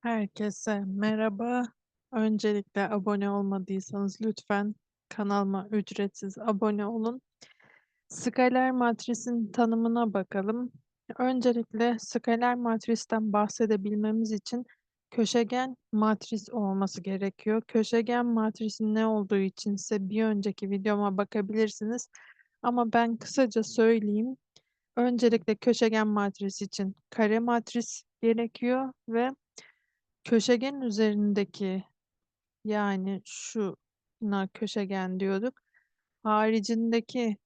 Herkese merhaba. Öncelikle abone olmadıysanız lütfen kanalıma ücretsiz abone olun. Skaler matrisin tanımına bakalım. Öncelikle skaler matristen bahsedebilmemiz için köşegen matris olması gerekiyor. Köşegen matrisin ne olduğu için ise bir önceki videoma bakabilirsiniz. Ama ben kısaca söyleyeyim. Öncelikle köşegen matris için kare matris gerekiyor ve Köşegen üzerindeki, yani şuna köşegen diyorduk, haricindeki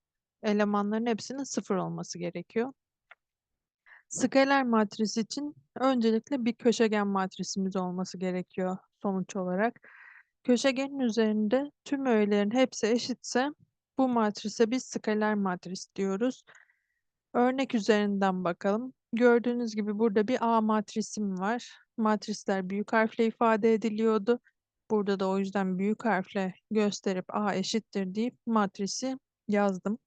elemanların hepsinin sıfır olması gerekiyor. Skaler matris için öncelikle bir köşegen matrisimiz olması gerekiyor sonuç olarak. Köşegenin üzerinde tüm öğelerin hepsi eşitse bu matrise biz skaler matris diyoruz. Örnek üzerinden bakalım. Gördüğünüz gibi burada bir A matrisim var. Matrisler büyük harfle ifade ediliyordu. Burada da o yüzden büyük harfle gösterip A eşittir deyip matrisi yazdım.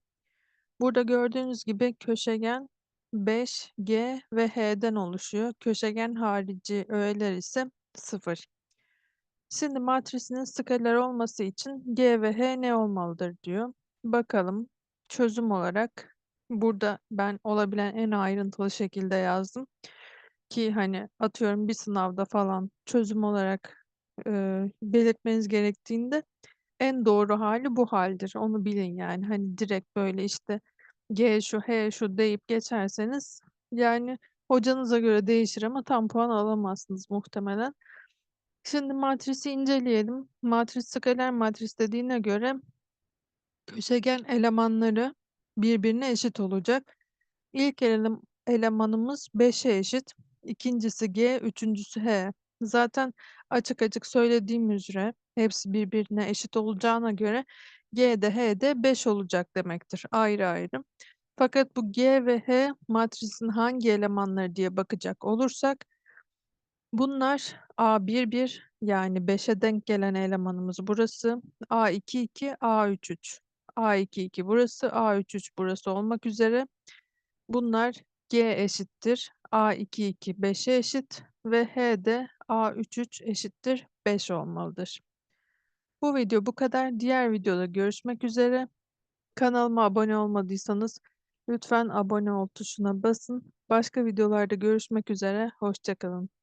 Burada gördüğünüz gibi köşegen 5, G ve H'den oluşuyor. Köşegen harici öğeler ise 0. Şimdi matrisinin skaler olması için G ve H ne olmalıdır diyor. Bakalım çözüm olarak burada ben olabilen en ayrıntılı şekilde yazdım. Ki hani atıyorum bir sınavda falan çözüm olarak e, belirtmeniz gerektiğinde en doğru hali bu haldir. Onu bilin yani. Hani direkt böyle işte G şu H şu deyip geçerseniz yani hocanıza göre değişir ama tam puan alamazsınız muhtemelen. Şimdi matrisi inceleyelim. Matris skaler matris dediğine göre köşegen elemanları birbirine eşit olacak. İlk ele- elemanımız 5'e eşit. İkincisi G, üçüncüsü H. Zaten açık açık söylediğim üzere hepsi birbirine eşit olacağına göre G de H de 5 olacak demektir ayrı ayrı. Fakat bu G ve H matrisin hangi elemanları diye bakacak olursak bunlar A11 yani 5'e denk gelen elemanımız burası. A22, A33. A22 burası, A33 burası olmak üzere. Bunlar G eşittir. A22 5'e eşit ve H de A33 eşittir 5 olmalıdır. Bu video bu kadar. Diğer videoda görüşmek üzere. Kanalıma abone olmadıysanız lütfen abone ol tuşuna basın. Başka videolarda görüşmek üzere. Hoşçakalın.